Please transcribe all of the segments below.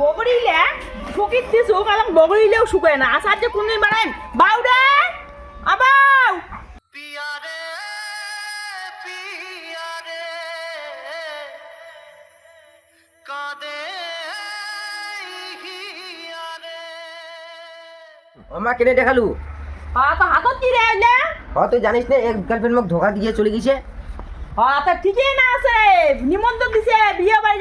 বগরিলে শুকিত দিছো কারণ বগরিলেও শুকায় না। আসার যে কোনদিন বানাইম? বাউ রে! আবাউ আমার কেনে দেখালু? তো হাতত কি রে এলে হ তুই জানিস না এক গার্লফ্রেন্ড মোক ধোকা দিয়ে চলে গেছে। হ্যাঁ তো ঠিকই না আছে। নিমন্ত্রণ দিছে বিয়ে বড়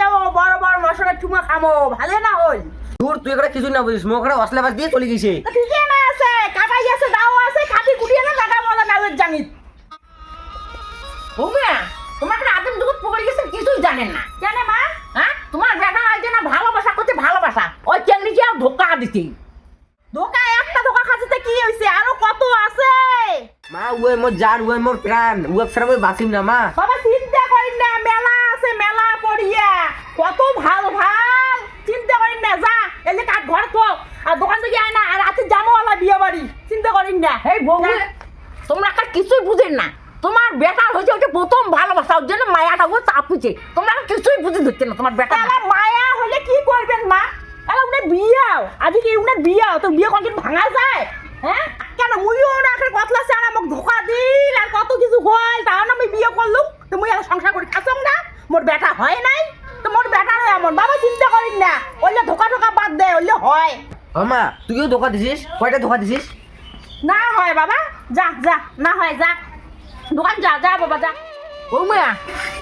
মশলা খামো ভালো না হল? দূর তুই এখানে কিছু না বুঝিস মোক একটা অসলাবাস দিয়ে চলে গেছে। ঠিকই না আছে কাটাই আছে দাও আছে কাটি কুটিয়ে না টাকা মজা না জানিত বৌমা তোমার একটা আদিম দুপুর পড়ে গেছে কিছুই জানেন না। জানে মা? হ্যাঁ তোমার বেটা হয়েছে না ভালোবাসা করছে ভালোবাসা। ওই চেংড়িকে আর ধোকা দিতে ধোকা একটা ধোকা খাচ্ছে কি হয়েছে আরও কত আছে? মা উয়ে মোর জান উয়ে মোর প্রাণ ছাড়া মই বাঁচিম না মা। বাবা চিন্তা করেন না মেলা আছে মেলা পড়িয়া কত ভালো ভালো চিন্তা করেন না যা এই যে কাঠ ঘর তো আর দোকান থেকে আয় না আর রাতে জামো আলা বিয়ে বাড়ি চিন্তা করেন না। এই বৌমা তোমরা একটা কিছুই বুঝেন না। তোমার বেটার হয়েছে ওটা প্রথম ভালোবাসা ওর জন্য মায়াটা ও চাপুছে। তোমরা কিছুই বুঝে ধরছে না তোমার বেটা মায়া হলে কি করবেন মা? তাহলে উনি বিয়াও আজকে কি উনি বিয়াও তো বিয়ে কোনদিন ভাঙা যায়? হ্যাঁ? কেন মুইও না একটা কতলা চানা মোক ধোকা দিল আর কত কিছু হয় তাও না আমি বিয়ে করলুম। তো মুই আর সংসার করি খাসম না। মোর বেটা হয় নাই। তো মোর বেটার এমন। বাবা চিন্তা করিন না। ওইলে ধোকা টোকা বাদ দে ওইলে হয়। ও মা তুইও ধোকা দিছিস? কয়টা ধোকা দিছিস? না হয় বাবা, যা যা, না হয়, যা। দোকান যা যা বাবা, যা। বৌমা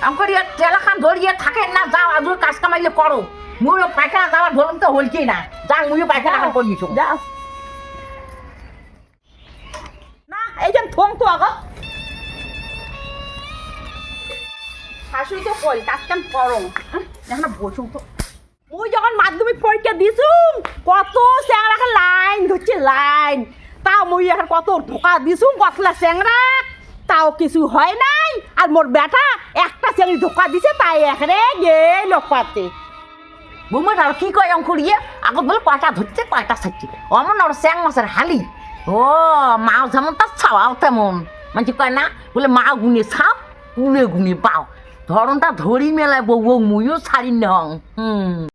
আমার তেলাখান ধরিয়ে থাকেন না, যাও আদুর কাজ কামাইলে করো। মুইও পায়খানা যাওয়ার ধরুন তো হলকি না। যা মুইও পায়খানা এখন করিয়েছ যা না, এই যে থং তো আগত শাশুড়ি তো কই, কাজ কাম করো। এখন বসুন তো। মুই যখন মাধ্যমিক পরীক্ষা দিছুম, কত চ্যাংরাকে লাইন ধরছে, লাইন। মুই কত তাও কিছু হয় নাই। আর মোর বেটা একটা ধোকা দিছে আর কয় অঙ্কুর ইয়ে? বলে কয়টা ধরছে, কয়টা ছাড়ছে অমন মাছের হালি। ও, মাও যেমন তার ছাওয়াও তেমন। মানে কয় না, বলে মা গুনে ছাও গুনে গুনে পাও। ধরনটা ধরি মেলায় বউ মুইও ছাড়ি নং হুম।